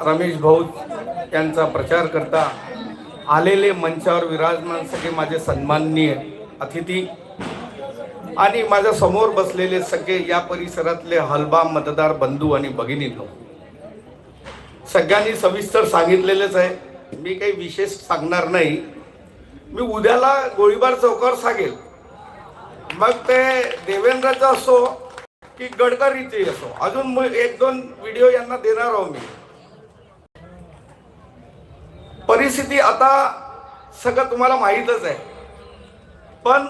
रमेश भाऊ यांचा प्रचार करता आलेले मंचावर विराजमान सगळे माझे सन्माननीय अतिथी आणि माझ्यासमोर बसलेले सगळे या परिसरातले हलबा मतदार बंधू आणि भगिनींनो सगळ्यांनी सविस्तर सांगितलेलेच आहे. मी काही विशेष सांगणार नाही. मी उद्याला गोळीबार चौकावर सांगेल. मग ते देवेंद्रचा असो की गडकरीचे असो. अजून मग एक दोन व्हिडिओ यांना देणार आहो मी. परिस्थिती आता सगळं तुम्हाला माहीतच आहे. पण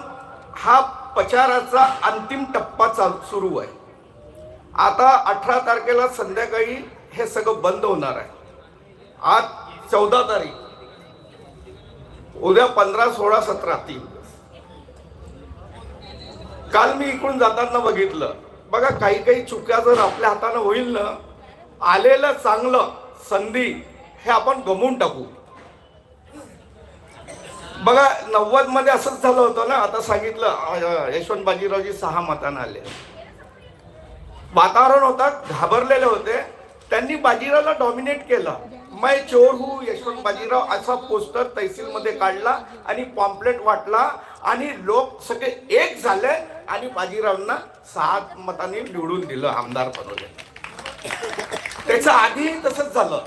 हा प्रचाराचा अंतिम टप्पा चाल सुरू आहे. आता अठरा तारखेला संध्याकाळी हे सगळं बंद होणार आहे. आज चौदा तारीख. उद्या पंधरा सोळा सतरा तीन. काल मी इकडून जाताना बघितलं. बघा काही काही चुक्या जर आपल्या हातानं होईल ना आलेलं चांगलं संधी हे आपण गमवून टाकू. बघा नव्वदमध्ये असंच झालं होतं ना आता सांगितलं यशवंत बाजीरावजी सहा मतानं आले. वातावरण होता घाबरलेले होते. त्यांनी बाजीरावला डॉमिनेट केलं. मै चोर हू यशवंत बाजीराव असा पोस्टर तहसीलमध्ये काढला आणि पॉम्पलेट वाटला आणि लोक सगळे एक झाले आणि बाजीरावांना सहा मतांनी निवडून दिलं आमदार बनवले त्याचं आधी तसंच झालं.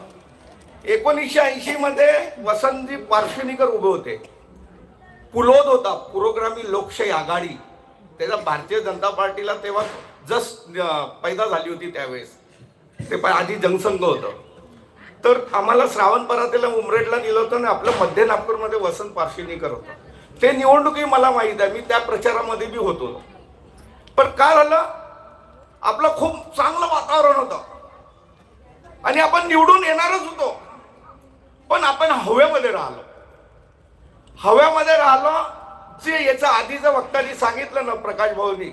एकोणीसशे ऐंशी मध्ये वसंतजी पार्श्वनीकर उभे होते. पुलोद होता पुरोग्रामी लोकशाही आघाडी. त्याचा भारतीय जनता पार्टीला तेव्हा जस्ट पैदा झाली होती त्यावेळेस. ते पण आधी जनसंघ होतं. तर आम्हाला श्रावण परातेला उमरेडला नेलं होतं आणि आपलं मध्य नागपूरमध्ये वसंत पार्शिनीकर होतं. ते निवडणुकी मला माहीत आहे मी त्या प्रचारामध्ये बी होतो. पण काय झालं? आपलं खूप चांगलं वातावरण होतं. आणि आपण निवडून येणारच होतो. पण आपण हवेमध्ये राहिलो. हव्यामध्ये राहिलो जे याच्या आधीच्या वक्तांनी सांगितलं ना प्रकाश भाऊनी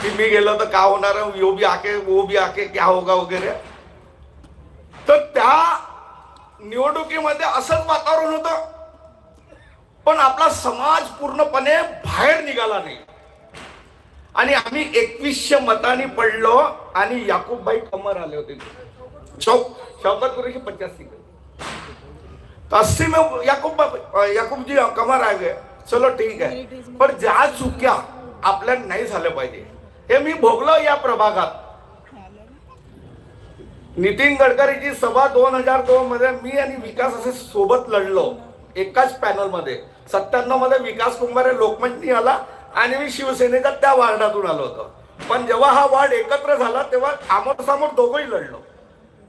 की मी गेलो तर का होणार यो भी आके वो भी आके क्या होगा वगैरे. तर त्या निवडणुकीमध्ये असंच वातावरण होतं. पण आपला समाज पूर्णपणे बाहेर निघाला नाही. आणि आम्ही एकवीसशे मतांनी पडलो आणि याकूबबाई कमर आले होते. चौक शौकत कुरेशी अस्सी में याकूब याकूब जी कमर आ गए चलो ठीक आहे. पण ज्या चुक्या आपल्या नाही झाल्या पाहिजे. हे मी भोगलो या प्रभागात. नितीन गडकरीची सभा दोन हजार दोन मध्ये मी आणि विकास असे सोबत लढलो. एकाच पॅनलमध्ये. सत्त्याण्णवमध्ये विकास कुंभारे लोकमंचनी आला आणि मी शिवसेनेच्या त्या वार्डातून आलो होतो. पण जेव्हा हा वार्ड एकत्र झाला तेव्हा आमोर दोघंही लढलो.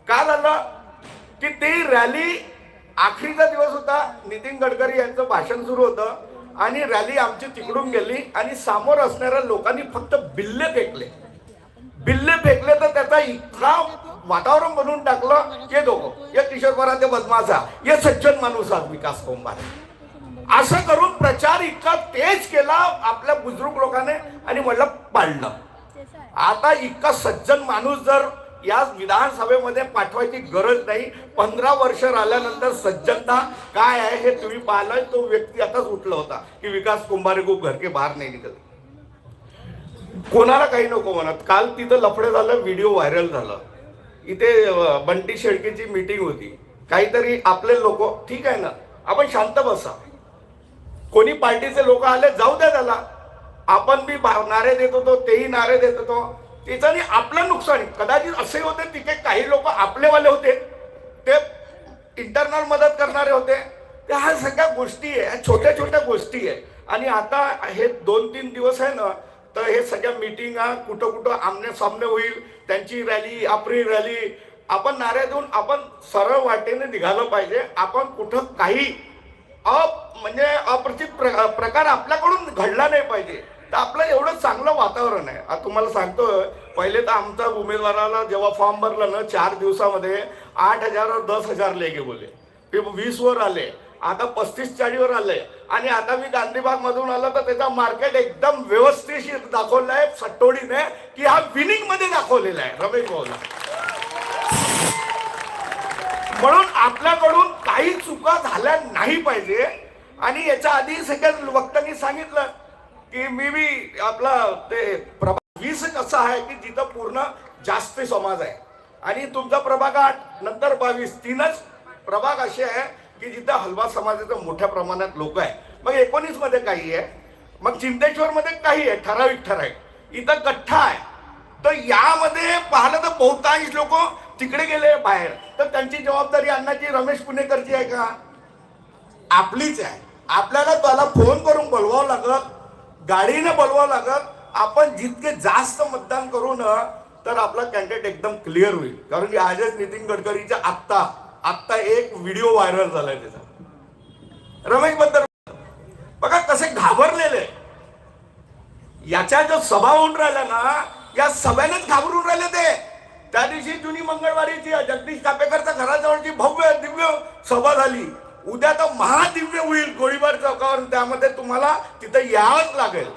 का झालं? की ती रॅली आखरीचा दिवस होता नितीन गडकरी यांचं भाषण सुरू होतं आणि रॅली आमची तिकडून गेली आणि समोर असणाऱ्या लोकांनी फक्त बिल्ले फेकले. बिल्ले फेकले तर त्याचा इतका वातावरण बनवून टाकलं हे दोघं. हे किशोर पराते बदमाचा हे सज्जन माणूस आज विकास कोंभारे. असं करून प्रचार इतका तेज केला आपल्या बुजुर्ग लोकांनी आणि म्हणलं पाडलं आता इतका सज्जन माणूस जर या विधानसभेमध्ये पाठवायची गरज नाही. पंधरा वर्ष राहिल्यानंतर सज्जनता काय आहे हे तुम्ही पाहिलं तो व्यक्ती आताच उठला होता की विकास कुंभारे खूप घर के बाहेर नाही निघत. कोणाला काही नको म्हणत. काल तिथं लफडे झालं व्हिडिओ व्हायरल झालं. इथे बंटी शेळकेची मीटिंग होती. काहीतरी आपले लोक ठीक आहे ना आपण शांत बसा. कोणी पार्टीचे लोक आले जाऊ द्या त्याला. आपण बी नारे देत होतो तेही नारे देत होतो. त्याच्याने आपलं नुकसान कदाचित असे होते तिथे काही लोक आपलेवाले होते ते इंटरनल मदत करणारे होते. त्या ह्या सगळ्या गोष्टी आहे ह्या छोट्या छोट्या गोष्टी आहे. आणि आता हे दोन तीन दिवस आहे ना तर हे सगळ्या मिटिंगा कुठं कुठं आमने सामने होईल त्यांची रॅली आपली रॅली आपण नारे देऊन आपण सरळ वाटेने निघालं पाहिजे. आपण कुठं काही अप म्हणजे अप्रचित प्र- प्रकार आपल्याकडून घडला नाही पाहिजे. तर आपलं एवढं चांगलं वातावरण आहे. आता तुम्हाला सांगतो पहिले तर आमचा उमेदवाराला जेव्हा फॉर्म भरला ना चार दिवसामध्ये आठ हजार दस हजार लेगे बोले ते वीस वर आले आता पस्तीस चाळीवर आले. आणि आता मी गांधीबाग मधून आलो तर त्याचा मार्केट एकदम व्यवस्थित दाखवलं आहे सट्टोडीने की हा विनिंगमध्ये दाखवलेला आहे रमेश भाऊला. म्हणून आपल्याकडून काही चुका झाल्या नाही पाहिजे. आणि याच्या आधी सगळ्या वक्त्यांनी सांगितलं की मी बी आपला ते प्रभा वीस कसा आहे की जिथं पूर्ण जास्त समाज आहे. आणि तुमचा प्रभाग आठ नंतर बावीस तीनच प्रभाग असे आहे की जिथं हलवा समाजाचे मोठ्या प्रमाणात लोक आहे मग एकोणीसमध्ये काही आहे मग चिंतेश्वर मध्ये काही आहे ठराविक ठराविक. इथं गठ्ठा आहे. तर यामध्ये पाहिलं तर बहुतांश लोक तिकडे गेले बाहेर. तर त्यांची जबाबदारी अण्णाची रमेश पुणेकरची आहे का? आपलीच आहे. आपल्याला त्याला फोन करून बोलवावं लागत गाडीनं बोलवावं लागत आपण जितके जास्त मतदान करू ना तर आपला कॅन्डिडेट एकदम क्लिअर होईल. कारण की आजच नितीन गडकरीचा आत्ता आत्ता एक व्हिडिओ व्हायरल झालाय त्याचा. रमेशबद्दल. बघा कसे घाबरलेले. याच्या जो सभा होऊन राहिल्या ना या सभेनेच घाबरून राहिले ते. त्या दिवशी जुनी मंगळवारीची जगदीश कापेकरच्या घराजवळची भव्य दिव्य सभा झाली. उद्या तर महादिव्य होईल गोळीबार चौकावर. त्यामध्ये तुम्हाला तिथं यावंच लागेल.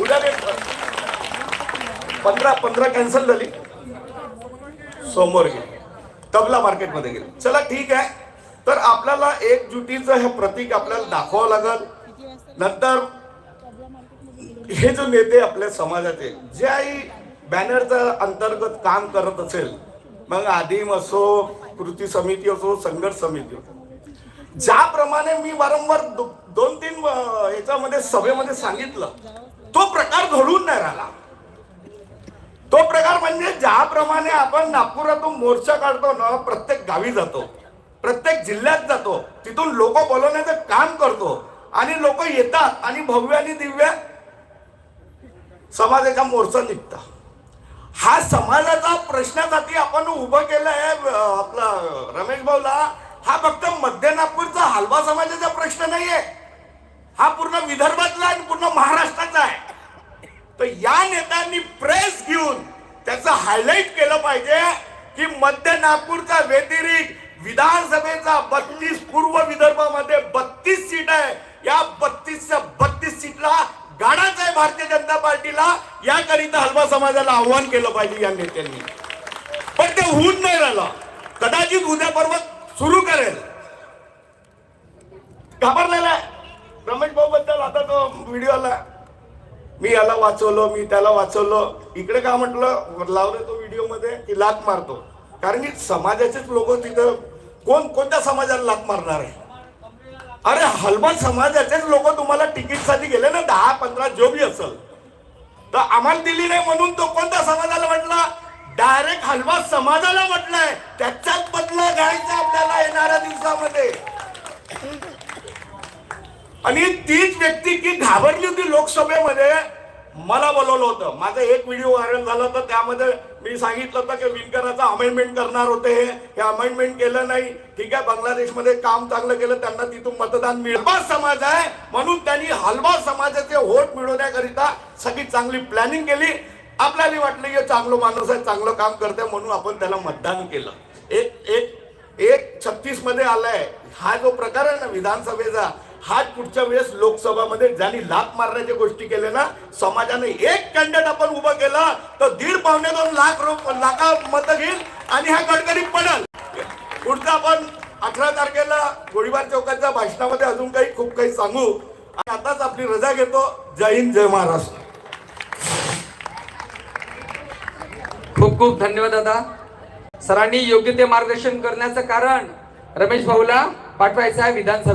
उद्या पंधरा पंधरा कॅन्सल झाली. समोर गेली. तबला मार्केटमध्ये गेली. चला ठीक आहे. तर आपल्याला एकजुटीचं हे प्रतीक आपल्याला दाखवावं लागल. नंतर हे जो नेते आपल्या समाजाचे ज्याही बॅनरचा अंतर्गत काम करत असेल मग आदिम असो कृती समिती असो संघर्ष समिती असो. ज्याप्रमाणे मी वारंवार दो- दोन तीन याच्यामध्ये सभेमध्ये सांगितलं तो प्रकार घडून नाही राहिला. तो प्रकार म्हणजे ज्याप्रमाणे आपण नागपुरातून मोर्चा काढतो ना प्रत्येक गावी जातो प्रत्येक जिल्ह्यात जातो तिथून लोक बोलवण्याचं काम करतो आणि लोक येतात आणि भव्य आणि दिव्य समाजाचा मोर्चा निघतात. हा समाजाचा प्रश्नासाठी आपण उभं केलं आहे आपला रमेश भाऊला. हा फक्त मध्य नागपूरचा हलवा समाजाचा प्रश्न नाहीये. हा पूर्ण विदर्भातला आणि पूर्ण महाराष्ट्राचा आहे. तर या नेत्यांनी प्रेस घेऊन त्याचं हायलाइट केलं पाहिजे की मध्य नागपूरचा व्यतिरिक्त विधानसभेचा बत्तीस पूर्व विदर्भामध्ये बत्तीस सीट आहे. या बत्तीसच्या बत्तीस सीटला गाडाच आहे भारतीय जनता पार्टीला. याकरिता हलवा समाजाला आव्हान केलं पाहिजे या नेत्यांनी. पण ते होऊन नाही राहिलं. कदाचित उद्या पर्वत सुरू करेल. घाबरलेला आहे. रमेश भाऊ बद्दल आता तो व्हिडिओ आला. मी याला वाचवलं मी त्याला वाचवलं. इकडे काय म्हटलं लावलं तो व्हिडिओमध्ये की लात मारतो. कारण की समाजाचेच लोक तिथं कोण कोणत्या समाजाला लात मारणार आहे? अरे हलमा समाजाचेच लोक तुम्हाला तिकीटसाठी गेले ना दहा पंधरा जो बी असेल. तर आम्हाला दिली नाही म्हणून तो कोणत्या समाजाला म्हटला डायरेक्ट हलवा समाजाला म्हटलाय त्याच्याच बदला घ्यायचा आपल्याला येणाऱ्या दिवसामध्ये. आणि तीच व्यक्ती की घाबरली होती लोकसभेमध्ये मला बोलवलं होतं. माझा एक व्हिडिओ व्हायरल झाला होता त्यामध्ये मी सांगितलं होतं की विनकराचं अमेंडमेंट करणार होते. हे अमेंडमेंट केलं नाही. ठीक आहे बांगलादेशमध्ये काम चांगलं केलं त्यांना तिथून मतदान मिळेल. समाज आहे म्हणून त्यांनी हलवा समाजाचे वोट मिळवण्याकरिता सगळी चांगली प्लॅनिंग केली. आपल्याला वाटलं की चांगलं माणूस आहे चांगलं काम करते म्हणून आपण त्याला मतदान केलं. एक एक एक छत्तीसमध्ये आलाय. हा जो प्रकार आहे ना विधानसभेचा हाच पुढच्या वेळेस लोकसभामध्ये ज्यांनी लात मारण्याच्या गोष्टी केल्या ना समाजाने एक कॅन्डिडेट आपण उभं केलं तर दीड पावणे दोन लाख रुप लाखा मत घेईल आणि हा गडकरी पडल. पुढचं आपण अठरा तारखेला गोळीबार चौकाच्या भाषणामध्ये अजून काही खूप काही सांगू. आणि आताच आपली रजा घेतो. जय हिंद जय महाराष्ट्र. खूप खूप धन्यवाद दादा. सरांनी योग्य ते मार्गदर्शन करण्याचं कारण रमेश भाऊला पाठवायचं आहे विधानसभा